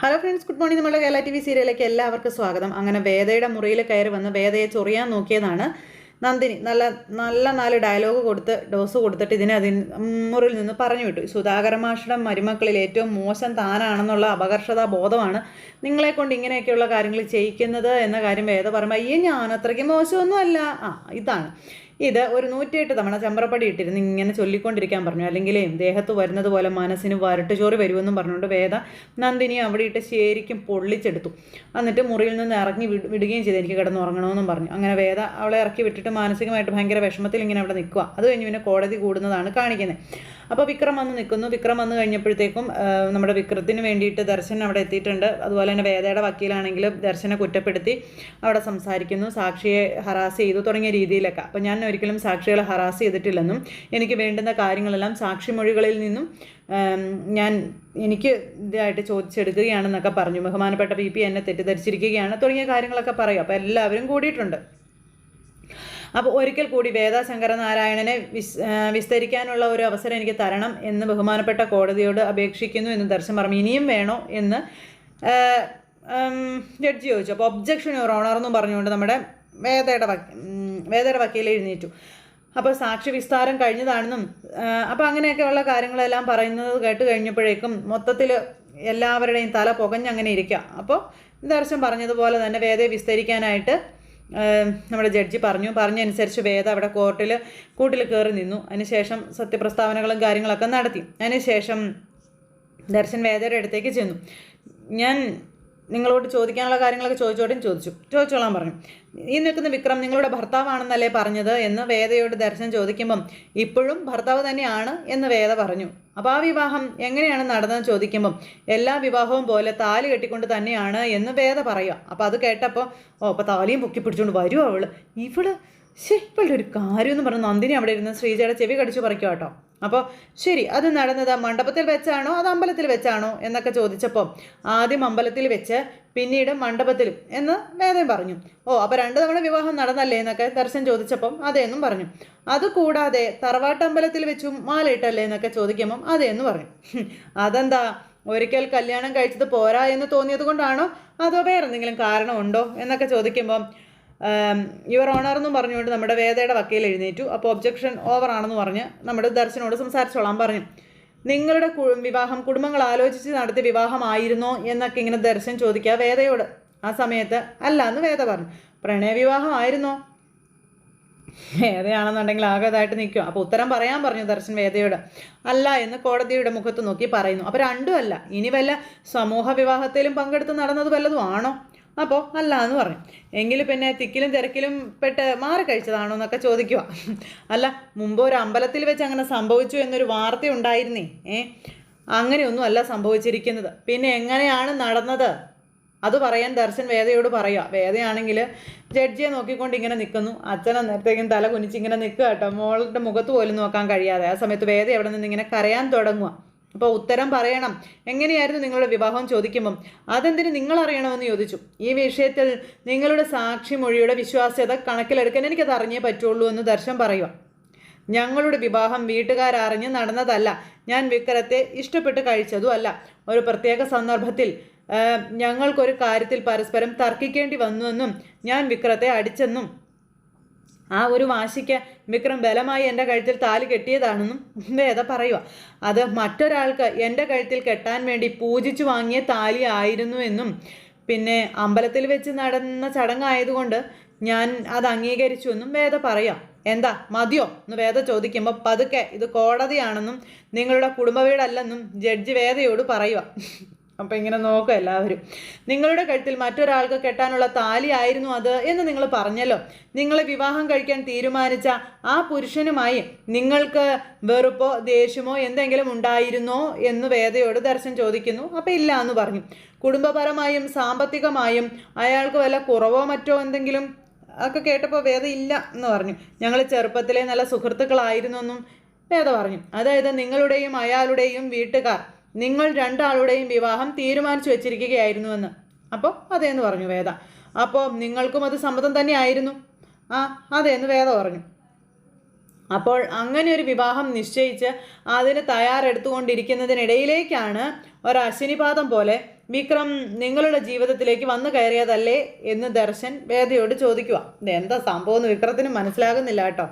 Hello friends good morning നമ്മുടെ Kerala T V സീരിയലിലേക്ക് എല്ലാവർക്കും സ്വാഗതം. അങ്ങനെ വേദയുടെ മുറിയിൽ കയറി വന്ന് വേദയെ ചൊറിയാൻ നോക്കിയതാണ് നന്ദിനി. നല്ല നല്ല നാല് ഡയലോഗ് കൊടുത്ത് ഡോസ് കൊടുത്തിട്ട് ഇതിനെ അതിന് മുറിയിൽ നിന്ന് പറഞ്ഞു വിട്ടു. സുധാകര മാഷയുടെ മരുമക്കളിൽ ഏറ്റവും മോശം താനാണെന്നുള്ള അപകർഷതാ ബോധമാണ് നിങ്ങളെ കൊണ്ട് ഇങ്ങനെയൊക്കെയുള്ള കാര്യങ്ങൾ ചെയ്യിക്കുന്നത് എന്ന കാര്യം വേദ പറയുമ്പോൾ അയ്യേ ഞാൻ അത്രയ്ക്ക് മോശമൊന്നുമല്ല. ആ ഇതാണ്. ഇത് ഒരു നൂറ്റിയെട്ട് തവണ ചെമ്പറപ്പടി ഇട്ടിരുന്ന് ഇങ്ങനെ ചൊല്ലിക്കൊണ്ടിരിക്കാൻ പറഞ്ഞു. അല്ലെങ്കിൽ ദേഹത്ത് വരുന്നത് പോലെ മനസ്സിന് വരട്ടുചോറ് വരുമെന്നും പറഞ്ഞുകൊണ്ട് വേദ നന്ദിനി അവിടെ ഇട്ട് ശരിക്കും പൊള്ളിച്ചെടുത്തു. എന്നിട്ട് മുറിയിൽ നിന്ന് ഇറങ്ങി വിട- വിടുകയും ചെയ്തു. എനിക്ക് കിടന്നുറങ്ങണമെന്നും പറഞ്ഞു. അങ്ങനെ വേദ അവളെ ഇറക്കി വിട്ടിട്ട് മാനസികമായിട്ട് ഭയങ്കര വിഷമത്തിൽ ഇങ്ങനെ അവിടെ നിൽക്കുക അത് കഴിഞ്ഞ് പിന്നെ കോടതി കൂടുന്നതാണ് കാണിക്കുന്നത് അപ്പോൾ വിക്രം വന്ന് നിൽക്കുന്നു. വിക്രം വന്ന് കഴിഞ്ഞപ്പോഴത്തേക്കും നമ്മുടെ വിക്രത്തിന് വേണ്ടിയിട്ട് ദർശൻ അവിടെ എത്തിയിട്ടുണ്ട്. അതുപോലെ തന്നെ വേദയുടെ വക്കീലാണെങ്കിൽ ദർശനെ കുറ്റപ്പെടുത്തി അവിടെ സംസാരിക്കുന്നു. സാക്ഷിയെ ഹറാസ് ചെയ്തു തുടങ്ങിയ രീതിയിലൊക്കെ. അപ്പോൾ ഞാൻ ഒരിക്കലും സാക്ഷികളെ ഹറാസ് ചെയ്തിട്ടില്ലെന്നും എനിക്ക് വേണ്ടുന്ന കാര്യങ്ങളെല്ലാം സാക്ഷി മൊഴികളിൽ നിന്നും ഞാൻ എനിക്ക് ഇതായിട്ട് ചോദിച്ചെടുക്കുകയാണെന്നൊക്കെ പറഞ്ഞു. ബഹുമാനപ്പെട്ട പി പി എന്നെ തെറ്റിദ്ധരിച്ചിരിക്കുകയാണ്. തുടങ്ങിയ കാര്യങ്ങളൊക്കെ പറയും. അപ്പോൾ എല്ലാവരും കൂടിയിട്ടുണ്ട്. അപ്പോൾ ഒരിക്കൽ കൂടി വേദാശങ്കര നാരായണനെ വിസ് വിസ്തരിക്കാനുള്ള ഒരു അവസരം എനിക്ക് തരണം എന്ന് ബഹുമാനപ്പെട്ട കോടതിയോട് അപേക്ഷിക്കുന്നു എന്ന് ദർശൻ പറഞ്ഞു. ഇനിയും വേണോ എന്ന് ജഡ്ജി ചോദിച്ചു. അപ്പോൾ ഒബ്ജക്ഷൻ യുവർ ഓണർ എന്നും പറഞ്ഞുകൊണ്ട് നമ്മുടെ വേദയുടെ വേദയുടെ വക്കീൽ എഴുന്നേറ്റു. അപ്പോൾ സാക്ഷി വിസ്താരം കഴിഞ്ഞതാണെന്നും അപ്പോൾ അങ്ങനെയൊക്കെയുള്ള കാര്യങ്ങളെല്ലാം പറയുന്നത് കേട്ട് കഴിഞ്ഞപ്പോഴേക്കും മൊത്തത്തിൽ എല്ലാവരുടെയും തല പുകഞ്ഞങ്ങനെ ഇരിക്കുക അപ്പോൾ ദർശൻ പറഞ്ഞതുപോലെ തന്നെ വേദയെ വിസ്തരിക്കാനായിട്ട് നമ്മുടെ ജഡ്ജി പറഞ്ഞു. പറഞ്ഞനുസരിച്ച് വേദ അവിടെ കോർട്ടിൽ കൂട്ടിൽ കയറി നിന്നു. അതിനുശേഷം സത്യപ്രസ്താവനകളും കാര്യങ്ങളൊക്കെ നടത്തി. അതിനുശേഷം ദർശൻ വേദയുടെ അടുത്തേക്ക് ചെന്നു. ഞാൻ നിങ്ങളോട് ചോദിക്കാനുള്ള കാര്യങ്ങളൊക്കെ ചോദിച്ചോട്ടും ചോദിച്ചു. ചോദിച്ചോളാൻ പറഞ്ഞു. ഈ നിൽക്കുന്ന വിക്രം നിങ്ങളുടെ ഭർത്താവാണെന്നല്ലേ പറഞ്ഞത്? എന്ന് വേദയോട് ദർശനം ചോദിക്കുമ്പം ഇപ്പോഴും ഭർത്താവ് തന്നെയാണ് എന്ന് വേദ പറഞ്ഞു. അപ്പോൾ ആ വിവാഹം എങ്ങനെയാണ് നടന്നതെന്ന് ചോദിക്കുമ്പം എല്ലാ വിവാഹവും പോലെ താലി കെട്ടിക്കൊണ്ട് തന്നെയാണ് എന്ന് വേദ പറയുക. അപ്പോൾ അത് കേട്ടപ്പോൾ ഓ അപ്പോൾ താലിയും പൊക്കി പിടിച്ചുകൊണ്ട് വരുമോ അവൾ ഇവൾ ശേ ഇവളുടെ ഒരു കാര്യം എന്ന് പറഞ്ഞ് നന്ദിനി അവിടെ ഇരുന്ന് ശ്രീജയുടെ ചെവി കടിച്ചു പറിക്കുക കേട്ടോ അപ്പോൾ ശരി അത് നടന്നത് മണ്ഡപത്തിൽ വെച്ചാണോ അത് അമ്പലത്തിൽ വെച്ചാണോ എന്നൊക്കെ ചോദിച്ചപ്പോൾ ആദ്യം അമ്പലത്തിൽ വെച്ച് പിന്നീട് മണ്ഡപത്തിലും എന്ന് വേദം പറഞ്ഞു. ഓ അപ്പോൾ രണ്ട് തവണ വിവാഹം നടന്നല്ലേ എന്നൊക്കെ ദർശൻ ചോദിച്ചപ്പം അതേന്നും പറഞ്ഞു. അതുകൂടാതെ തറവാട്ടമ്പലത്തിൽ വെച്ചും മാലയിട്ടല്ലേ എന്നൊക്കെ ചോദിക്കുമ്പം അതേന്ന് പറഞ്ഞു. അതെന്താ ഒരിക്കൽ കല്യാണം കഴിച്ചത് പോരാ എന്ന് തോന്നിയത് കൊണ്ടാണോ? അതോ വേറെന്തെങ്കിലും കാരണമുണ്ടോ എന്നൊക്കെ ചോദിക്കുമ്പം യുവർ ഓണർ എന്നും പറഞ്ഞുകൊണ്ട് നമ്മുടെ വേദയുടെ വക്കീൽ എഴുന്നേറ്റു. അപ്പോൾ ഒബ്ജക്ഷൻ ഓവർ ആണെന്ന് പറഞ്ഞ് നമ്മുടെ ദർശനോട് സംസാരിച്ചോളാൻ പറഞ്ഞു. നിങ്ങളുടെ വിവാഹം കുടുംബങ്ങൾ ആലോചിച്ച് നടത്തിയ വിവാഹമായിരുന്നോ എന്നൊക്കെ ഇങ്ങനെ ദർശൻ ചോദിക്കുക വേദയോട്. ആ സമയത്ത് അല്ല എന്ന് വേദ പറഞ്ഞു. പ്രണയവിവാഹമായിരുന്നോ വേദയാണെന്നുണ്ടെങ്കിൽ ആകതായിട്ട് നിൽക്കും. അപ്പോൾ ഉത്തരം പറയാൻ പറഞ്ഞു ദർശൻ വേദയോട്. അല്ല എന്ന് കോടതിയുടെ മുഖത്ത് നോക്കി പറയുന്നു. അപ്പോൾ രണ്ടും അല്ല. ഇനി വല്ല സമൂഹ വിവാഹത്തിലും പങ്കെടുത്ത് നടന്നത് വല്ലതും ആണോ? അപ്പോൾ അല്ല എന്ന് പറഞ്ഞു. എങ്കിൽ പിന്നെ തിക്കിലും തിരക്കിലും പെട്ട് മാറി കഴിച്ചതാണോ എന്നൊക്കെ ചോദിക്കുക അല്ല മുമ്പ് ഒരു അമ്പലത്തിൽ വെച്ച് അങ്ങനെ സംഭവിച്ചു എന്നൊരു വാർത്ത ഉണ്ടായിരുന്നേ. ഏ? അങ്ങനെയൊന്നും അല്ല സംഭവിച്ചിരിക്കുന്നത്. പിന്നെ എങ്ങനെയാണ് നടന്നത്? അത് പറയാൻ ദർശൻ വേദയോട് പറയുക വേദയാണെങ്കിൽ ജഡ്ജിയെ നോക്കിക്കൊണ്ട് ഇങ്ങനെ നിൽക്കുന്നു അച്ഛൻ അന്നേരത്തേക്കും തല കുനിച്ച് ഇങ്ങനെ നിൽക്കുക കേട്ടോ. മോളുടെ മുഖത്ത് പോലും നോക്കാൻ കഴിയാതെ. ആ സമയത്ത് വേദ എവിടെ നിന്ന് ഇങ്ങനെ കരയാൻ തുടങ്ങുക അപ്പോൾ ഉത്തരം പറയണം. എങ്ങനെയായിരുന്നു നിങ്ങളുടെ വിവാഹം ചോദിക്കുമ്പം? അതെന്തിന് നിങ്ങൾ അറിയണമെന്ന് ചോദിച്ചു. ഈ വിഷയത്തിൽ നിങ്ങളുടെ സാക്ഷി മൊഴിയുടെ വിശ്വാസ്യത കണക്കിലെടുക്കാൻ എനിക്കത് അറിഞ്ഞേ പറ്റുള്ളൂ എന്ന് ദർശൻ പറയുക. ഞങ്ങളുടെ വിവാഹം വീട്ടുകാരറിഞ്ഞ് നടന്നതല്ല. ഞാൻ വിക്രത്തെ ഇഷ്ടപ്പെട്ട് കഴിച്ചതും അല്ല. ഒരു പ്രത്യേക സന്ദർഭത്തിൽ ഞങ്ങൾക്കൊരു കാര്യത്തിൽ പരസ്പരം തർക്കിക്കേണ്ടി വന്നുവെന്നും ഞാൻ വിക്രത്തെ അടിച്ചെന്നും ആ ഒരു വാശിക്ക് വിക്രം ബലമായി എന്റെ കഴുത്തിൽ താലി കെട്ടിയതാണെന്നും വേദ പറയുക അത് മറ്റൊരാൾക്ക് എന്റെ കഴുത്തിൽ കെട്ടാൻ വേണ്ടി പൂജിച്ചു വാങ്ങിയ താലി ആയിരുന്നു എന്നും. പിന്നെ അമ്പലത്തിൽ വെച്ച് നടന്ന ചടങ്ങായതുകൊണ്ട് ഞാൻ അത് അംഗീകരിച്ചു എന്നും വേദ പറയാം. എന്താ മതിയോ? എന്ന് വേദ ചോദിക്കുമ്പോൾ പതുക്കെ ഇത് കോടതിയാണെന്നും നിങ്ങളുടെ കുടുംബ വീടല്ലെന്നും ജഡ്ജി വേദയോട് പറയുക അപ്പം ഇങ്ങനെ നോക്കുക എല്ലാവരും. നിങ്ങളുടെ കഴുത്തിൽ മറ്റൊരാൾക്ക് കെട്ടാനുള്ള താലി ആയിരുന്നു അത് എന്ന് നിങ്ങൾ പറഞ്ഞല്ലോ. നിങ്ങളെ വിവാഹം കഴിക്കാൻ തീരുമാനിച്ച ആ പുരുഷനുമായി നിങ്ങൾക്ക് വെറുപ്പോ ദേഷ്യമോ എന്തെങ്കിലും ഉണ്ടായിരുന്നോ എന്ന് വേദയോട് ദർശൻ ചോദിക്കുന്നു. അപ്പം ഇല്ല എന്ന് പറഞ്ഞു. കുടുംബപരമായും സാമ്പത്തികമായും അയാൾക്ക് വല്ല കുറവോ മറ്റോ എന്തെങ്കിലും ഒക്കെ കേട്ടപ്പോൾ വേദ ഇല്ല എന്ന് പറഞ്ഞു. ഞങ്ങൾ ചെറുപ്പത്തിലെ നല്ല സുഹൃത്തുക്കളായിരുന്നു എന്നും വേദ പറഞ്ഞു. അതായത് നിങ്ങളുടെയും അയാളുടെയും വീട്ടുകാർ. നിങ്ങൾ രണ്ടാളുടെയും വിവാഹം തീരുമാനിച്ചു വെച്ചിരിക്കുകയായിരുന്നുവെന്ന്. അപ്പോൾ അതേന്ന് പറഞ്ഞു വേദ. അപ്പോൾ നിങ്ങൾക്കും അത് സമ്മതം തന്നെയായിരുന്നു. ആ അതേന്ന് വേദ പറഞ്ഞു. അപ്പോൾ അങ്ങനെ ഒരു വിവാഹം നിശ്ചയിച്ച് അതിന് തയ്യാറെടുത്തുകൊണ്ടിരിക്കുന്നതിനിടയിലേക്കാണ് ഒരു അശ്വിനിപാതം പോലെ വിക്രം നിങ്ങളുടെ ജീവിതത്തിലേക്ക് വന്നു കയറിയതല്ലേ എന്ന് ദർശൻ വേദയോട് ചോദിക്കുക എന്താ സംഭവം എന്ന് വിക്രത്തിന് മനസ്സിലാകുന്നില്ല കേട്ടോ.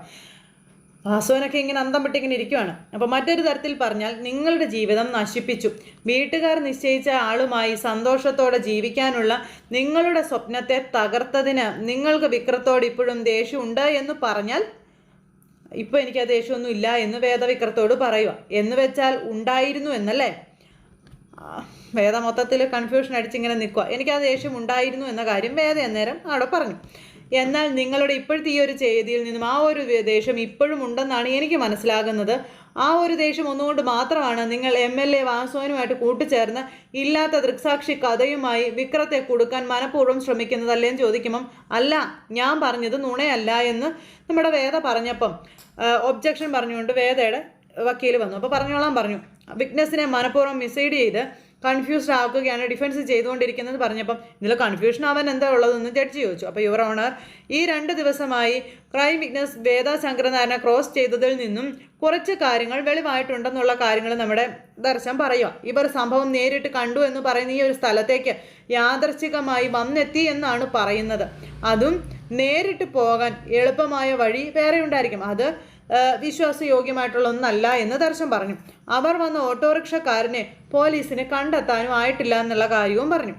വാസുവിനൊക്കെ ഇങ്ങനെ അന്തം വിട്ടിങ്ങനെ ഇരിക്കുവാണ്. അപ്പോൾ മറ്റൊരു തരത്തിൽ പറഞ്ഞാൽ നിങ്ങളുടെ ജീവിതം നശിപ്പിച്ചു. വീട്ടുകാർ നിശ്ചയിച്ച ആളുമായി സന്തോഷത്തോടെ ജീവിക്കാനുള്ള നിങ്ങളുടെ സ്വപ്നത്തെ തകർത്തതിന് നിങ്ങൾക്ക് വിക്രത്തോട് ഇപ്പോഴും ദേഷ്യമുണ്ട് എന്ന് പറഞ്ഞാൽ ഇപ്പോൾ എനിക്ക് ആ ദേഷ്യമൊന്നും ഇല്ല എന്ന് വേദവിക്രത്തോട് പറയുക. എന്ന് വെച്ചാൽ ഉണ്ടായിരുന്നു എന്നല്ലേ? വേദ മൊത്തത്തിൽ കൺഫ്യൂഷൻ അടിച്ചിങ്ങനെ നിൽക്കുക എനിക്ക് ആ ദേഷ്യം ഉണ്ടായിരുന്നു എന്ന കാര്യം വേദ അന്നേരം അവിടെ പറഞ്ഞു. എന്നാൽ നിങ്ങളുടെ ഇപ്പോഴത്തെ ഈ ഒരു ചെയ്തിയിൽ നിന്നും ആ ഒരു ദേഷ്യം ഇപ്പോഴും ഉണ്ടെന്നാണ് എനിക്ക് മനസ്സിലാകുന്നത്. ആ ഒരു ദേഷ്യം ഒന്നുകൊണ്ട് മാത്രമാണ് നിങ്ങൾ എം എൽ എ വാസുവിനുമായിട്ട് കൂട്ടിച്ചേർന്ന് ഇല്ലാത്ത ദൃക്സാക്ഷി കഥയുമായി വിക്രത്തെ കൊടുക്കാൻ മനഃപൂർവം ശ്രമിക്കുന്നതല്ലേ എന്ന് ചോദിക്കുമ്പം അല്ല ഞാൻ പറഞ്ഞത് നുണയല്ല എന്ന് നമ്മുടെ വേദ പറഞ്ഞപ്പം ഒബ്ജക്ഷൻ പറഞ്ഞുകൊണ്ട് വേദയുടെ വക്കീൽ വന്നു. അപ്പോൾ പറഞ്ഞോളാൻ പറഞ്ഞു. വിക്നസിനെ മനഃപൂർവം മിസൈഡ് ചെയ്ത് കൺഫ്യൂസ്ഡ് ആക്കുകയാണ് ഡിഫൻസ് ചെയ്തുകൊണ്ടിരിക്കുന്നത് പറഞ്ഞപ്പം ഇതിൽ കൺഫ്യൂഷൻ ആവാൻ എന്താ ഉള്ളതെന്ന് ജഡ്ജി ചോദിച്ചു. അപ്പോൾ യുവർ ഓണർ ഈ രണ്ട് ദിവസമായി ക്രൈം വിറ്റ്നസ് വേദ ശങ്കരനാരനെ ക്രോസ് ചെയ്തതിൽ നിന്നും കുറച്ച് കാര്യങ്ങൾ വെളിവായിട്ടുണ്ടെന്നുള്ള കാര്യങ്ങൾ നമ്മുടെ ദർശനം പറയുക ഇവർ സംഭവം നേരിട്ട് കണ്ടു എന്ന് പറയുന്ന ഈ ഒരു സ്ഥലത്തേക്ക് യാദർച്ഛികമായി വന്നെത്തി എന്നാണ് പറയുന്നത്. അതും നേരിട്ട് പോകാൻ എളുപ്പമായ വഴി വേറെ ഉണ്ടായിരിക്കും. അത് വിശ്വാസയോഗ്യമായിട്ടുള്ള ഒന്നല്ല എന്ന് ദർശൻ പറഞ്ഞു. അവർ വന്ന ഓട്ടോറിക്ഷക്കാരനെ പോലീസിന് കണ്ടെത്താനും ആയിട്ടില്ല എന്നുള്ള കാര്യവും പറഞ്ഞു.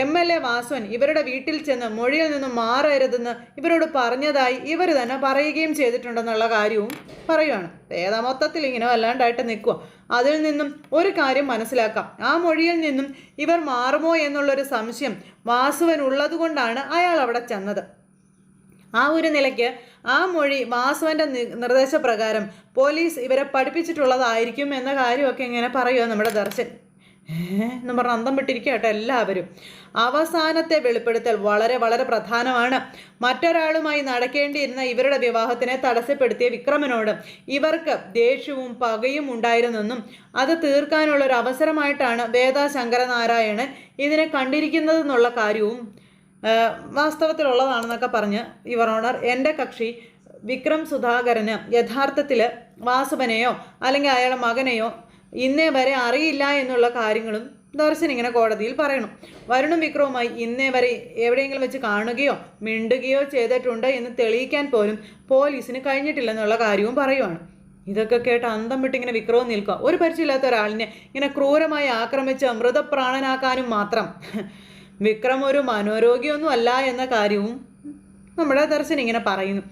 എം എൽ എ വാസുവൻ ഇവരുടെ വീട്ടിൽ ചെന്ന് മൊഴിയിൽ നിന്നും മാറരുതെന്ന് ഇവരോട് പറഞ്ഞതായി ഇവർ തന്നെ പറയുകയും ചെയ്തിട്ടുണ്ടെന്നുള്ള കാര്യവും പറയുകയാണ് വേദ മൊത്തത്തിൽ ഇങ്ങനെ വല്ലാണ്ടായിട്ട് നിൽക്കുക അതിൽ നിന്നും ഒരു കാര്യം മനസ്സിലാക്കാം. ആ മൊഴിയിൽ നിന്നും ഇവർ മാറുമോ എന്നുള്ളൊരു സംശയം വാസുവൻ ഉള്ളതുകൊണ്ടാണ് അയാൾ അവിടെ ചെന്നത്. ആ ഒരു നിലയ്ക്ക് ആ മൊഴി വാസുവിന്റെ നിർദ്ദേശപ്രകാരം പോലീസ് ഇവരെ പഠിപ്പിച്ചിട്ടുള്ളതായിരിക്കും എന്ന കാര്യമൊക്കെ ഇങ്ങനെ പറയുക നമ്മുടെ ദർശൻ. എന്ന് പറഞ്ഞ് അന്തം വിട്ടിരിക്കുക കേട്ടോ എല്ലാവരും. അവസാനത്തെ വെളിപ്പെടുത്തൽ വളരെ വളരെ പ്രധാനമാണ്. മറ്റൊരാളുമായി നടക്കേണ്ടിയിരുന്ന ഇവരുടെ വിവാഹത്തിനെ തടസ്സപ്പെടുത്തിയ വിക്രമനോട് ഇവർക്ക് ദേഷ്യവും പകയും ഉണ്ടായിരുന്നെന്നും അത് തീർക്കാനുള്ള ഒരു അവസരമായിട്ടാണ് വേദ ശങ്കരനാരായണൻ ഇതിനെ കണ്ടിരിക്കുന്നതെന്നുള്ള കാര്യവും വാസ്തവത്തിലുള്ളതാണെന്നൊക്കെ പറഞ്ഞ് യുവർ ഓണർ എന്റെ കക്ഷി വിക്രം സുധാകരന് യഥാർത്ഥത്തിൽ വാസുബനെയോ അല്ലെങ്കിൽ അയാളുടെ മകനെയോ ഇന്നേ വരെ അറിയില്ല എന്നുള്ള കാര്യങ്ങളും ദർശൻ ഇങ്ങനെ കോടതിയിൽ പറയണം. വരുണും വിക്രവുമായി ഇന്നേ വരെ എവിടെയെങ്കിലും വെച്ച് കാണുകയോ മിണ്ടുകയോ ചെയ്തിട്ടുണ്ട് എന്ന് തെളിയിക്കാൻ പോലും പോലീസിന് കഴിഞ്ഞിട്ടില്ലെന്നുള്ള കാര്യവും പറയുവാണ്. ഇതൊക്കെ കേട്ട് അന്തം വിട്ടിങ്ങനെ വിക്രവും നിൽക്കുക. ഒരു പരിചയമില്ലാത്ത ഒരാളിനെ ഇങ്ങനെ ക്രൂരമായി ആക്രമിച്ച് മൃതപ്രാണനാക്കാനും മാത്രം. വിക്രം ഒരു മനോരോഗിയൊന്നും അല്ല എന്ന കാര്യവും നമ്മുടെ ദർശൻ ഇങ്ങനെ പറയുന്നു.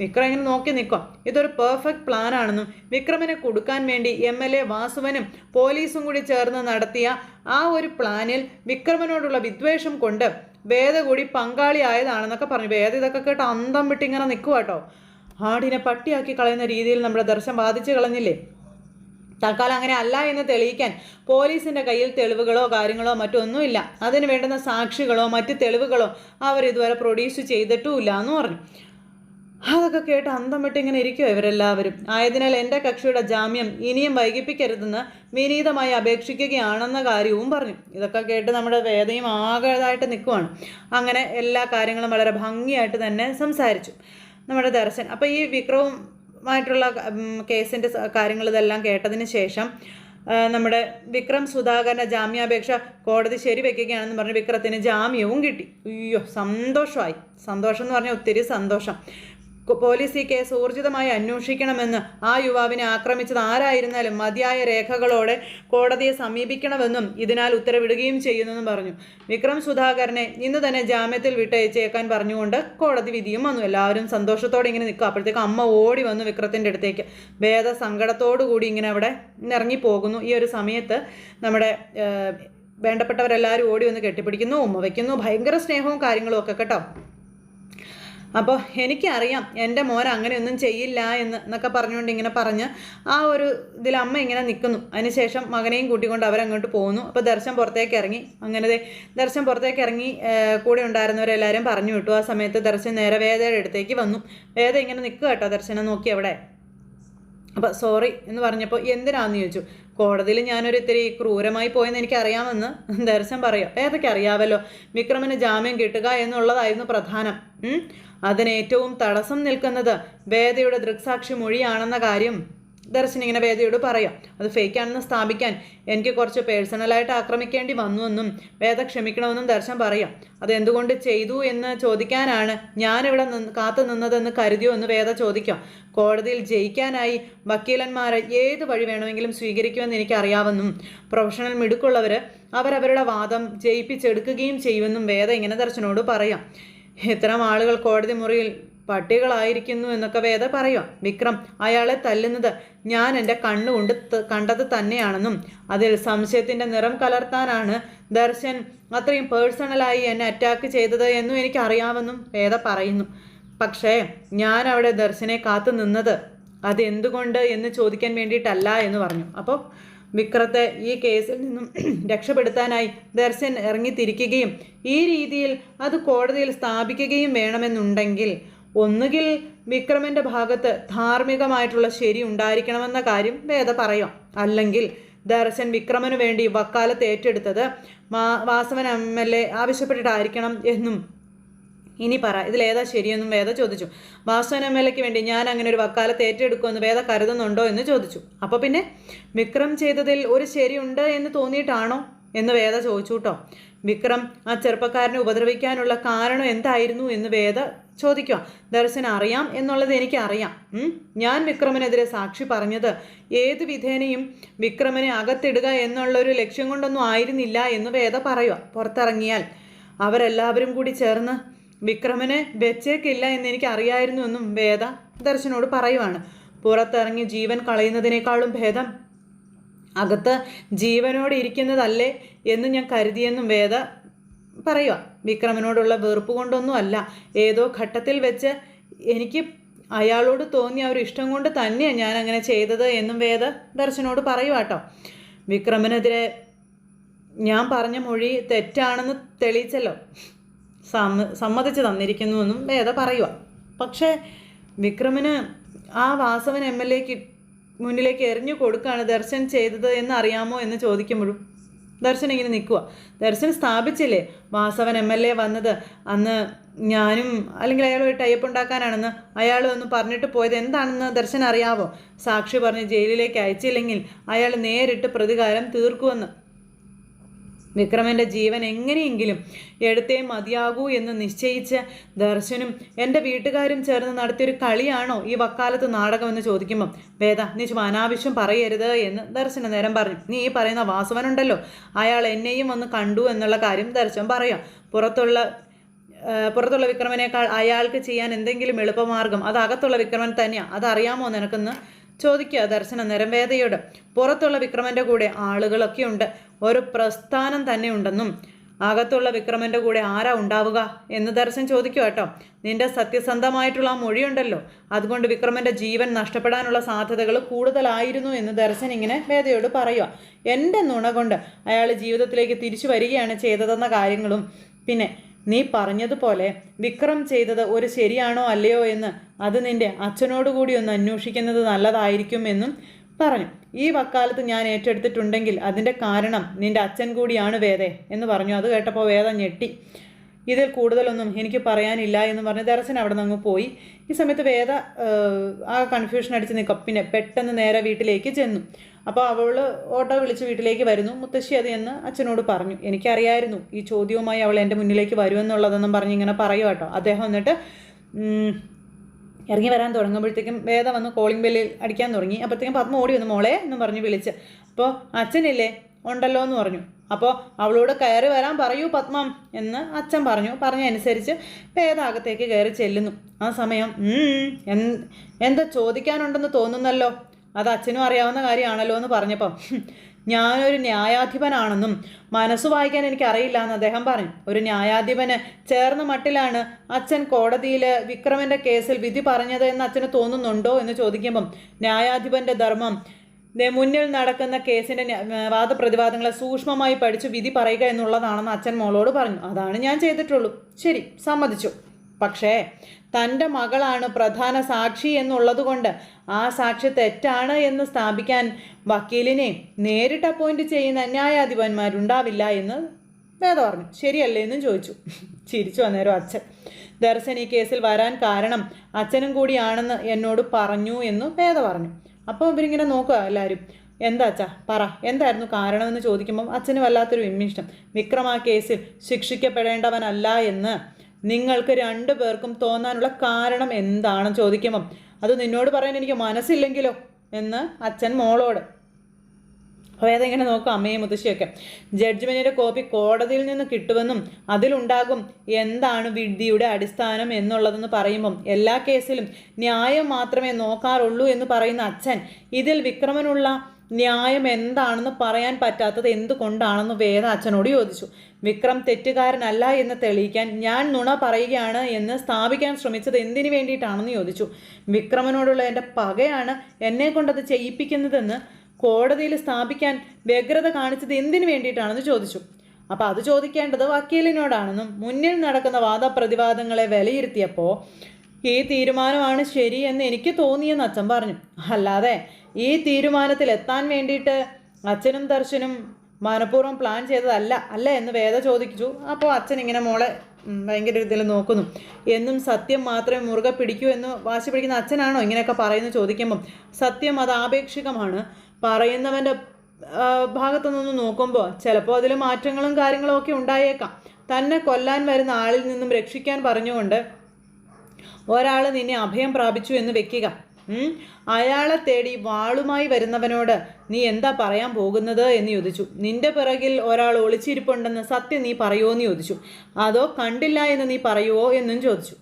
വിക്രം ഇങ്ങനെ നോക്കി നിൽക്കാം ഇതൊരു പെർഫെക്റ്റ് പ്ലാനാണെന്നും വിക്രമിനെ കൊടുക്കാൻ വേണ്ടി എം എൽ എ വാസുവനും പോലീസും കൂടി ചേർന്ന് നടത്തിയ ആ ഒരു പ്ലാനിൽ വിക്രമനോടുള്ള വിദ്വേഷം കൊണ്ട് വേദ കൂടി പങ്കാളിയായതാണെന്നൊക്കെ പറഞ്ഞു. വേദ ഇതൊക്കെ കേട്ട് അന്തം വിട്ടിങ്ങനെ നിൽക്കുക കേട്ടോ ആടിനെ പട്ടിയാക്കി കളയുന്ന രീതിയിൽ നമ്മുടെ ദർശനം ബാധിച്ചു കളഞ്ഞില്ലേ? തൽക്കാലം അങ്ങനെ അല്ല എന്ന് തെളിയിക്കാൻ പോലീസിന്റെ കയ്യിൽ തെളിവുകളോ കാര്യങ്ങളോ മറ്റൊന്നുമില്ല. അതിന് വേണ്ടുന്ന സാക്ഷികളോ മറ്റ് തെളിവുകളോ അവർ ഇതുവരെ പ്രൊഡ്യൂസ് ചെയ്തിട്ടുമില്ല എന്ന് പറഞ്ഞു. അതൊക്കെ കേട്ട് അന്തം വിട്ട് ഇങ്ങനെ ഇരിക്കുമോ ഇവരെല്ലാവരും. ആയതിനാൽ എന്റെ കക്ഷിയുടെ ജാമ്യം ഇനിയും വൈകിപ്പിക്കരുതെന്ന് വിനീതമായി അപേക്ഷിക്കുകയാണെന്ന കാര്യവും പറഞ്ഞു. ഇതൊക്കെ കേട്ട് നമ്മുടെ വേദയും ആകെതായിട്ട് നിൽക്കുവാണ്. അങ്ങനെ എല്ലാ കാര്യങ്ങളും വളരെ ഭംഗിയായിട്ട് തന്നെ സംസാരിച്ചു. നമ്മുടെ ദർശൻ. അപ്പോൾ ഈ വിക്രവുമായിട്ടുള്ള കേസിന്റെ കാര്യങ്ങൾ ഇതെല്ലാം കേട്ടതിന് ശേഷം നമ്മുടെ വിക്രം സുധാകരന്റെ ജാമ്യാപേക്ഷ കോടതി ശരിവെക്കുകയാണെന്ന് പറഞ്ഞ് വിക്രത്തിന് ജാമ്യവും കിട്ടി. അയ്യോ സന്തോഷമായി. സന്തോഷം എന്ന് പറഞ്ഞാൽ ഒത്തിരി സന്തോഷം. പോലീസ് ഈ കേസ് ഊർജിതമായി അന്വേഷിക്കണമെന്ന് ആ യുവാവിനെ ആക്രമിച്ചത് ആരായിരുന്നാലും മതിയായ രേഖകളോടെ കോടതിയെ സമീപിക്കണമെന്നും ഇതിനാൽ ഉത്തരവിടുകയും ചെയ്യുന്നെന്നും പറഞ്ഞു. വിക്രം സുധാകരനെ ഇന്ന് തന്നെ ജാമ്യത്തിൽ വിട്ടയച്ചേക്കാൻ പറഞ്ഞുകൊണ്ട് കോടതി വിധിയും വന്നു. എല്ലാവരും സന്തോഷത്തോടെ ഇങ്ങനെ നിൽക്കും അപ്പോഴത്തേക്ക് അമ്മ ഓടി വന്നു വിക്രത്തിന്റെ അടുത്തേക്ക്. ഭേദ സങ്കടത്തോടുകൂടി ഇങ്ങനെ അവിടെ ഇറങ്ങി പോകുന്നു ഈ ഒരു സമയത്ത് നമ്മുടെ വേണ്ടപ്പെട്ടവരെല്ലാവരും ഓടി വന്ന് കെട്ടിപ്പിടിക്കുന്നു ഉമ്മ വയ്ക്കുന്നു. ഭയങ്കര സ്നേഹവും കാര്യങ്ങളും ഒക്കെ കേട്ടോ. അപ്പോൾ എനിക്കറിയാം എന്റെ മോൻ അങ്ങനെയൊന്നും ചെയ്യില്ല എന്ന് എന്നൊക്കെ പറഞ്ഞുകൊണ്ട് ഇങ്ങനെ പറഞ്ഞ് ആ ഒരു ഇതിൽ അമ്മ ഇങ്ങനെ നിൽക്കുന്നു. അതിനുശേഷം മകനെയും കൂട്ടിക്കൊണ്ട് അവരങ്ങോട്ട് പോകുന്നു. അപ്പോൾ ദർശൻ പുറത്തേക്ക് ഇറങ്ങി. അങ്ങനെ ദർശൻ പുറത്തേക്ക് ഇറങ്ങി കൂടെ ഉണ്ടായിരുന്നവരെല്ലാവരും പറഞ്ഞു വിട്ടു. ആ സമയത്ത് ദർശൻ നേരെ വേദയുടെ അടുത്തേക്ക് വന്നു. വേദ ഇങ്ങനെ നിൽക്കുക കേട്ടോ ദർശനം നോക്കി അവിടെ. അപ്പോൾ സോറി എന്ന് പറഞ്ഞപ്പോൾ എന്തിനാണെന്ന് ചോദിച്ചു. കോടതിയിൽ ഞാനൊരു ഇത്തിരി ക്രൂരമായി പോയെന്ന് എനിക്കറിയാമെന്ന് ദർശൻ പറയാം ഏതൊക്കെ അറിയാമല്ലോ വിക്രമിന് ജാമ്യം കിട്ടുക എന്നുള്ളതായിരുന്നു പ്രധാനം. ഉം? അതിന് ഏറ്റവും തടസ്സം നിൽക്കുന്നത് വേദയുടെ ദൃക്സാക്ഷി മൊഴിയാണെന്ന കാര്യം. ദർശൻ ഇങ്ങനെ വേദയോട് പറയാം അത് ഫേക്കാണെന്ന് സ്ഥാപിക്കാൻ എനിക്ക് കുറച്ച് പേഴ്സണലായിട്ട് ആക്രമിക്കേണ്ടി വന്നുവെന്നും വേദ ക്ഷമിക്കണമെന്നും ദർശൻ പറയാം. അത് എന്തുകൊണ്ട് ചെയ്തു എന്ന് ചോദിക്കാനാണ് ഞാനിവിടെ നിന്ന് കാത്തു നിന്നതെന്ന് കരുതിയോ എന്ന് വേദ ചോദിക്കാം. കോടതിയിൽ ജയിക്കാനായി വക്കീലന്മാരെ ഏത് വഴി വേണമെങ്കിലും സ്വീകരിക്കുമെന്ന് എനിക്കറിയാമെന്നും പ്രൊഫഷണൽ മിടുക്കുള്ളവർ അവരവരുടെ വാദം ജയിപ്പിച്ചെടുക്കുകയും ചെയ്യുമെന്നും വേദ ഇങ്ങനെ ദർശനോട് പറയാം. ഇത്തരം ആളുകൾ കോടതി മുറിയിൽ പട്ടികളായിരിക്കുന്നു എന്നൊക്കെ വേദ പറയുക വിക്രം അയാളെ തല്ലുന്നത് ഞാൻ എന്റെ കണ്ണുകൊണ്ട് കണ്ടത് തന്നെയാണെന്നും അതിൽ സംശയത്തിന്റെ നിറം കലർത്താനാണ് ദർശൻ അത്രയും പേഴ്സണലായി എന്നെ അറ്റാക്ക് ചെയ്തത് എന്നും എനിക്കറിയാമെന്നും വേദ പറയുന്നു. പക്ഷേ ഞാൻ അവിടെ ദർശനെ കാത്തു നിന്നത് അതെന്തുകൊണ്ട് എന്ന് ചോദിക്കാൻ വേണ്ടിയിട്ടല്ല എന്ന് പറഞ്ഞു. അപ്പോൾ വിക്രത്തെ ഈ കേസിൽ നിന്നും രക്ഷപ്പെടുത്താനായി ദർശൻ ഇറങ്ങിത്തിരിക്കുകയും ഈ രീതിയിൽ അത് കോടതിയിൽ സ്ഥാപിക്കുകയും വേണമെന്നുണ്ടെങ്കിൽ ഒന്നുകിൽ വിക്രമന്റെ ഭാഗത്ത് ധാർമ്മികമായിട്ടുള്ള ശരി ഉണ്ടായിരിക്കണമെന്ന കാര്യം വേദ പറയാം. അല്ലെങ്കിൽ ദർശൻ വിക്രമന് വേണ്ടി വക്കാലത്ത് ഏറ്റെടുത്തത് വാസവൻ എം എൽ എ ആവശ്യപ്പെട്ടിട്ടായിരിക്കണം എന്നും ഇനി പറ. ഇതിലേതാ ശരിയെന്നും വേദ ചോദിച്ചു. വാസവൻ എം എൽ എക്ക് വേണ്ടി ഞാൻ അങ്ങനെ ഒരു വക്കാലത്ത് ഏറ്റെടുക്കുമെന്ന് വേദ കരുതുന്നുണ്ടോ എന്ന് ചോദിച്ചു. അപ്പോൾ പിന്നെ വിക്രം ചെയ്തതിൽ ഒരു ശരിയുണ്ട് എന്ന് തോന്നിയിട്ടാണോ എന്ന് വേദ ചോദിച്ചു കേട്ടോ വിക്രം ആ ചെറുപ്പക്കാരനെ ഉപദ്രവിക്കാനുള്ള കാരണം എന്തായിരുന്നു എന്ന് വേദ ചോദിക്കുക ദർശൻ അറിയാം എന്നുള്ളത് എനിക്കറിയാം. ഞാൻ വിക്രമനെതിരെ സാക്ഷി പറഞ്ഞത് ഏത് വിധേനയും വിക്രമനെ അകത്തിടുക എന്നുള്ളൊരു ലക്ഷ്യം കൊണ്ടൊന്നും ആയിരുന്നില്ല എന്ന് വേദ പറയുക പുറത്തിറങ്ങിയാൽ അവരെല്ലാവരും കൂടി ചേർന്ന് വിക്രമനെ വെച്ചേക്കില്ല എന്ന് എനിക്ക് അറിയായിരുന്നു എന്നും വേദ ദർശനോട് പറയുവാണ്. പുറത്തിറങ്ങി ജീവൻ കളയുന്നതിനേക്കാളും ഭേദം അകത്ത് ജീവനോട് ഇരിക്കുന്നതല്ലേ എന്ന് ഞാൻ കരുതിയെന്നും വേദ പറയുക വിക്രമനോടുള്ള വെറുപ്പ് കൊണ്ടൊന്നുമല്ല. ഏതോ ഘട്ടത്തിൽ വെച്ച് എനിക്ക് അയാളോട് തോന്നിയ ഒരു ഇഷ്ടം കൊണ്ട് തന്നെയാണ് ഞാൻ അങ്ങനെ ചെയ്തത് എന്നും വേദ ദർശനോട് പറയുക കേട്ടോ വിക്രമനെതിരെ ഞാൻ പറഞ്ഞ മൊഴി തെറ്റാണെന്ന് തെളിയിച്ചല്ലോ. സമ്മ സമ്മതിച്ച് തന്നിരിക്കുന്നുവെന്നും വേദ പറയുക പക്ഷേ വിക്രമിന് ആ വാസവൻ എം എൽ എക്ക് മുന്നിലേക്ക് എറിഞ്ഞു കൊടുക്കുകയാണ് ദർശൻ ചെയ്തത് എന്ന് അറിയാമോ എന്ന് ചോദിക്കുമ്പോഴും ദർശൻ ഇങ്ങനെ നിൽക്കുക ദർശൻ സ്ഥാപിച്ചില്ലേ? വാസവൻ എം എൽ എ വന്നത്. അന്ന് ഞാനും അല്ലെങ്കിൽ അയാൾ ഒരു ടൈപ്പ് ഉണ്ടാക്കാനാണെന്ന് അയാൾ ഒന്ന് പറഞ്ഞിട്ട് പോയത് എന്താണെന്ന് ദർശൻ അറിയാവോ? സാക്ഷി പറഞ്ഞ് ജയിലിലേക്ക് അയച്ചില്ലെങ്കിൽ അയാൾ നേരിട്ട് പ്രതികാരം തീർക്കുമെന്ന്. വിക്രമന്റെ ജീവൻ എങ്ങനെയെങ്കിലും എടുത്തേ മതിയാകൂ എന്ന് നിശ്ചയിച്ച് ദർശനും എന്റെ വീട്ടുകാരും ചേർന്ന് നടത്തിയൊരു കളിയാണോ ഈ വക്കാലത്ത് നാടകമെന്ന് ചോദിക്കുമ്പം? വേദ നീ ചുമ്മാ അനാവശ്യം പറയരുത് എന്ന് ദർശന നേരം പറഞ്ഞു. നീ ഈ പറയുന്ന വാസവനുണ്ടല്ലോ. അയാൾ എന്നെയും ഒന്ന് കണ്ടു എന്നുള്ള കാര്യം ദർശൻ പറയാം. പുറത്തുള്ള പുറത്തുള്ള വിക്രമനേക്കാൾ അയാൾക്ക് ചെയ്യാൻ എന്തെങ്കിലും എളുപ്പമാർഗം അത് അകത്തുള്ള വിക്രമൻ തന്നെയാണ് അതറിയാമോ നിനക്കെന്ന്? ചോദിക്കുക ദർശന നിരവേദയോട്. പുറത്തുള്ള വിക്രമന്റെ കൂടെ ആളുകളൊക്കെ ഉണ്ട്. ഒരു പ്രസ്ഥാനം തന്നെ ഉണ്ടെന്നും അകത്തുള്ള വിക്രമന്റെ കൂടെ ആരാ ഉണ്ടാവുക എന്ന് ദർശൻ ചോദിക്കുക കേട്ടോ. നിന്റെ സത്യസന്ധമായിട്ടുള്ള ആ മൊഴിയുണ്ടല്ലോ. അതുകൊണ്ട് വിക്രമന്റെ ജീവൻ നഷ്ടപ്പെടാനുള്ള സാധ്യതകൾ കൂടുതലായിരുന്നു എന്ന് ദർശൻ ഇങ്ങനെ വേദയോട് പറയുക. എന്റെ നുണ കൊണ്ട് അയാൾ ജീവിതത്തിലേക്ക് തിരിച്ചു വരികയാണ് ചെയ്തതെന്ന കാര്യങ്ങളും പിന്നെ നീ പറഞ്ഞതുപോലെ വിക്രം ചെയ്തത് ഒരു ശരിയാണോ അല്ലയോ എന്ന് അത് നിന്റെ അച്ഛനോടുകൂടി ഒന്ന് അന്വേഷിക്കുന്നത് നല്ലതായിരിക്കും എന്നും പറഞ്ഞു. ഈ വക്കാലത്ത് ഞാൻ ഏറ്റെടുത്തിട്ടുണ്ടെങ്കിൽ അതിന്റെ കാരണം നിന്റെ അച്ഛൻ കൂടിയാണ് വേദേ എന്ന് പറഞ്ഞു. അത് കേട്ടപ്പോൾ വേദ ഞെട്ടി. ഇതിൽ കൂടുതലൊന്നും എനിക്ക് പറയാനില്ല എന്ന് പറഞ്ഞ് ദർശൻ അവിടെ നിന്ന് പോയി. ഈ സമയത്ത് വേദ ആ കൺഫ്യൂഷൻ അടിച്ച് നിൽക്കും. പിന്നെ പെട്ടെന്ന് നേരെ വീട്ടിലേക്ക് ചെന്നു. അപ്പോൾ അവൾ ഓട്ടോ വിളിച്ച് വീട്ടിലേക്ക് വരുന്നു. മുത്തശ്ശി അത് എന്ന് അച്ഛനോട് പറഞ്ഞു. എനിക്കറിയായിരുന്നു ഈ ചോദ്യവുമായി അവൾ എന്റെ മുന്നിലേക്ക് വരുമെന്നുള്ളതെന്നും പറഞ്ഞ് ഇങ്ങനെ പറയുക കേട്ടോ അദ്ദേഹം എന്നിട്ട് ഇറങ്ങി വരാൻ തുടങ്ങുമ്പോഴത്തേക്കും വേദ വന്ന് കോളിംഗ് ബെല്ലിൽ അടിക്കാൻ തുടങ്ങി. അപ്പോഴത്തേക്കും പത്മ ഓടി വന്നു. മോളെ എന്ന് പറഞ്ഞ് വിളിച്ച്. അപ്പോൾ അച്ഛനില്ലേ? ഉണ്ടല്ലോ എന്ന് പറഞ്ഞു. അപ്പോൾ അവളോട് കയറി വരാൻ പറയൂ പത്മം എന്ന് അച്ഛൻ പറഞ്ഞു. പറഞ്ഞനുസരിച്ച് വേദാകത്തേക്ക് കയറി ചെല്ലുന്നു. ആ സമയം "ഉം, എന്ത് എന്താ ചോദിക്കാനുണ്ടെന്ന് തോന്നുന്നല്ലോ? അത് അച്ഛനും അറിയാവുന്ന കാര്യമാണല്ലോ എന്ന് പറഞ്ഞപ്പം "ഹും, ഞാനൊരു ന്യായാധിപനാണെന്നും മനസ്സ് വായിക്കാൻ എനിക്ക് അറിയില്ല എന്ന് അദ്ദേഹം പറഞ്ഞു. ഒരു ന്യായാധിപന് ചേർന്ന മട്ടിലാണ് അച്ഛൻ കോടതിയിൽ വിക്രമന്റെ കേസിൽ വിധി പറഞ്ഞത് എന്ന് അച്ഛന് തോന്നുന്നുണ്ടോ എന്ന് ചോദിക്കുമ്പം ന്യായാധിപന്റെ ധർമ്മം മുന്നിൽ നടക്കുന്ന കേസിന്റെ വാദപ്രതിവാദങ്ങളെ സൂക്ഷ്മമായി പഠിച്ച് വിധി പറയുക എന്നുള്ളതാണെന്ന് അച്ഛൻ മോളോട് പറഞ്ഞു. അതാണ് ഞാൻ ചെയ്തിട്ടുള്ളൂ. ശരി സമ്മതിച്ചു. പക്ഷേ തന്റെ മകളാണ് പ്രധാന സാക്ഷി എന്നുള്ളതുകൊണ്ട് ആ സാക്ഷി തെറ്റാണ് എന്ന് സ്ഥാപിക്കാൻ വക്കീലിനെ നേരിട്ട് അപ്പോയിന്റ് ചെയ്യുന്ന ന്യായാധിപന്മാരുണ്ടാവില്ല എന്ന് വേദ പറഞ്ഞു. ശരിയല്ലേ എന്നും ചോദിച്ചു. ചിരിച്ചു അന്നേരം അച്ഛൻ. ദർശൻ ഈ കേസിൽ വരാൻ കാരണം അച്ഛനും കൂടിയാണെന്ന് എന്നോട് പറഞ്ഞു എന്ന് വേദ പറഞ്ഞു. അപ്പോൾ ഇവരിങ്ങനെ നോക്കുക എല്ലാവരും. എന്താ അച്ഛാ? പറ. എന്തായിരുന്നു കാരണമെന്ന് ചോദിക്കുമ്പം അച്ഛന് വല്ലാത്തൊരു വിമ്മിഷ്ടം. വിക്രം ആ കേസിൽ ശിക്ഷിക്കപ്പെടേണ്ടവനല്ല എന്ന് നിങ്ങൾക്ക് രണ്ടു പേർക്കും തോന്നാനുള്ള കാരണം എന്താണെന്ന് ചോദിക്കുമ്പം അത് നിന്നോട് പറയാൻ എനിക്ക് മനസ്സില്ലെങ്കിലോ? എന്ന് അച്ഛൻ മോളോട്. അപ്പോൾ ഇങ്ങനെ നോക്കും അമ്മയും മുത്തശ്ശിയൊക്കെ. ജഡ്ജ്മെന്റിന്റെ കോപ്പി കോടതിയിൽ നിന്ന് കിട്ടുമെന്നും അതിലുണ്ടാകും എന്താണ് വിധിയുടെ അടിസ്ഥാനം എന്നുള്ളതെന്ന് പറയുമ്പം എല്ലാ കേസിലും ന്യായം മാത്രമേ നോക്കാറുള്ളൂ എന്ന് പറയുന്ന അച്ഛൻ ഇതിൽ വിക്രമനുള്ള ന്യായം എന്താണെന്ന് പറയാൻ പറ്റാത്തത് എന്തുകൊണ്ടാണെന്ന് വേദ അച്ഛനോട് ചോദിച്ചു. വിക്രം തെറ്റുകാരനല്ല എന്ന് തെളിയിക്കാൻ ഞാൻ നുണ പറയുകയാണ് എന്ന് സ്ഥാപിക്കാൻ ശ്രമിച്ചത് എന്തിനു വേണ്ടിയിട്ടാണെന്ന് ചോദിച്ചു. വിക്രമനോടുള്ള എന്റെ പകയാണ് എന്നെ കൊണ്ടത് ചെയ്യിപ്പിക്കുന്നതെന്ന് കോടതിയിൽ സ്ഥാപിക്കാൻ വ്യഗ്രത കാണിച്ചത് എന്തിനു വേണ്ടിയിട്ടാണെന്ന് ചോദിച്ചു. അപ്പോൾ അത് ചോദിക്കേണ്ടത് വക്കീലിനോടാണെന്നും മുന്നിൽ നടക്കുന്ന വാദപ്രതിവാദങ്ങളെ വിലയിരുത്തിയപ്പോൾ ഈ തീരുമാനമാണ് ശരി എന്ന് എനിക്ക് തോന്നിയെന്ന് അച്ഛൻ പറഞ്ഞു. അല്ലാതെ ഈ തീരുമാനത്തിൽ എത്താൻ വേണ്ടിയിട്ട് അച്ഛനും ദർശനും മനഃപൂർവം പ്ലാൻ ചെയ്തതല്ല അല്ല എന്ന് വേദ ചോദിച്ചു. അപ്പോൾ അച്ഛൻ ഇങ്ങനെ മോളെ ഭയങ്കര ഇതിൽ നോക്കുന്നു. എന്നും സത്യം മാത്രമേ മുറുകെ പിടിക്കൂ എന്ന് വാശി പിടിക്കുന്ന അച്ഛനാണോ ഇങ്ങനെയൊക്കെ പറയുന്നു ചോദിക്കുമ്പം സത്യം അത് ആപേക്ഷികമാണ്. പറയുന്നവന്റെ ഭാഗത്തു നിന്ന് നോക്കുമ്പോൾ ചിലപ്പോൾ അതിൽ മാറ്റങ്ങളും കാര്യങ്ങളും ഒക്കെ ഉണ്ടായേക്കാം. തന്നെ കൊല്ലാൻ വരുന്ന ആളിൽ നിന്നും രക്ഷിക്കാൻ പറഞ്ഞുകൊണ്ട് ഒരാൾ നിന്നെ അഭയം പ്രാപിച്ചു എന്ന് വെക്കുക. അയാളെ തേടി വാളുമായി വരുന്നവനോട് നീ എന്താ പറയാൻ പോകുന്നത് എന്ന് ചോദിച്ചു. നിന്റെ പിറകിൽ ഒരാൾ ഒളിച്ചിരിപ്പുണ്ടെന്ന് സത്യം നീ പറയുമോ എന്ന് ചോദിച്ചു. അതോ കണ്ടില്ല എന്ന് നീ പറയുമോ എന്നും ചോദിച്ചു.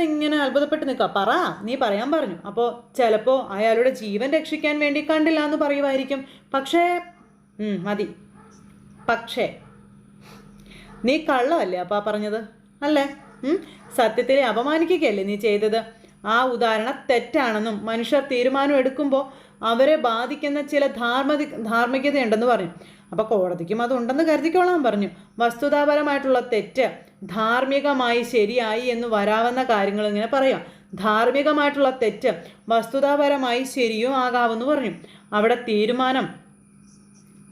ഇങ്ങനെ അത്ഭുതപ്പെട്ട് നിൽക്കുക. പറ നീ പറയാൻ പറഞ്ഞു. അപ്പോൾ ചിലപ്പോൾ അയാളുടെ ജീവൻ രക്ഷിക്കാൻ വേണ്ടി കണ്ടില്ല എന്ന് പറയുമായിരിക്കും. പക്ഷേ മതി. പക്ഷേ നീ കള്ളമല്ലേ അപ്പാ പറഞ്ഞത്? അല്ലേ? സത്യത്തെ അപമാനിക്കുകയല്ലേ നീ ചെയ്തത്? ആ ഉദാഹരണം തെറ്റാണെന്നും മനുഷ്യർ തീരുമാനം എടുക്കുമ്പോൾ അവരെ ബാധിക്കുന്ന ചില ധാർമ്മിക ധാർമ്മികതയുണ്ടെന്ന് പറഞ്ഞു അപ്പോൾ കോടതിക്കും അതുണ്ടെന്ന് കരുതിക്കോളാൻ പറഞ്ഞു. വസ്തുതാപരമായിട്ടുള്ള തെറ്റ് ധാർമ്മികമായി ശരിയായി എന്ന് വരാവുന്ന കാര്യങ്ങൾ ഇങ്ങനെ പറയാം. ധാർമ്മികമായിട്ടുള്ള തെറ്റ് വസ്തുതാപരമായി ശരിയും ആകാമെന്ന് പറഞ്ഞു അവിടെ തീരുമാനം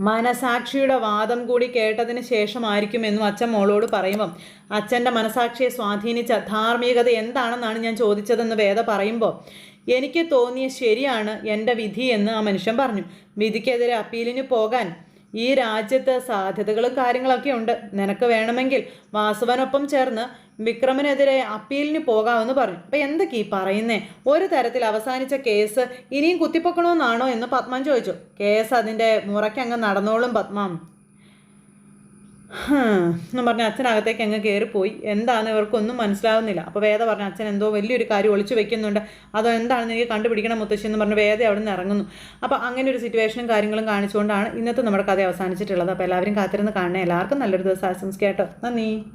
മനസാക്ഷിയുടെ വാദം കൂടി കേട്ടതിന് ശേഷമായിരിക്കും എന്നും അച്ഛൻ മോളോട് പറയുമ്പം അച്ഛന്റെ മനസാക്ഷിയെ സ്വാധീനിച്ച ധാർമ്മികത എന്താണെന്നാണ് ഞാൻ ചോദിച്ചതെന്ന് വേദ പറയുമ്പോൾ എനിക്ക് തോന്നിയ ശരിയാണ് എന്റെ വിധി എന്ന് ആ മനുഷ്യൻ പറഞ്ഞു. വിധിക്കെതിരെ അപ്പീലിന് പോകാൻ ഈ രാജ്യത്ത് സാധ്യതകളും കാര്യങ്ങളൊക്കെ ഉണ്ട്. നിനക്ക് വേണമെങ്കിൽ വാസുവനൊപ്പം ചേർന്ന് വിക്രമനെതിരെ അപ്പീലിന് പോകാമെന്ന് പറഞ്ഞു. അപ്പം എന്തൊക്കെ ഈ പറയുന്നേ? ഒരു തരത്തിൽ അവസാനിച്ച കേസ് ഇനിയും കുത്തിപ്പൊക്കണമെന്നാണോ എന്ന് പത്മം ചോദിച്ചു. കേസ് അതിന്റെ മുറയ്ക്കങ്ങ് നടന്നോളും പത്മം. എന്നും പറഞ്ഞ അച്ഛനകത്തേക്ക് അങ്ങ് കയറിപ്പോയി എന്താണ് ഇവർക്കൊന്നും മനസ്സിലാവുന്നില്ല. അപ്പോൾ വേദ പറഞ്ഞു അച്ഛൻ എന്തോ വലിയൊരു കാര്യം ഒളിച്ചു വെക്കുന്നുണ്ട്. അതോ എന്താണെന്ന് എനിക്ക് കണ്ടുപിടിക്കണം മുത്തശ്ശി എന്ന് പറഞ്ഞ് വേദ അവിടെ നിന്ന് ഇറങ്ങുന്നു. അപ്പോൾ അങ്ങനെ ഒരു സിറ്റുവേഷനും കാര്യങ്ങളും കാണിച്ചുകൊണ്ടാണ് ഇന്നത്തെ നമ്മുടെ കഥ അവസാനിച്ചിട്ടുള്ളത്. അപ്പോൾ എല്ലാവരും കാത്തിരുന്ന് കാണണേ. എല്ലാവർക്കും നല്ലൊരു ദിവസം ആശംസിക്കാം കേട്ടോ. നന്ദി.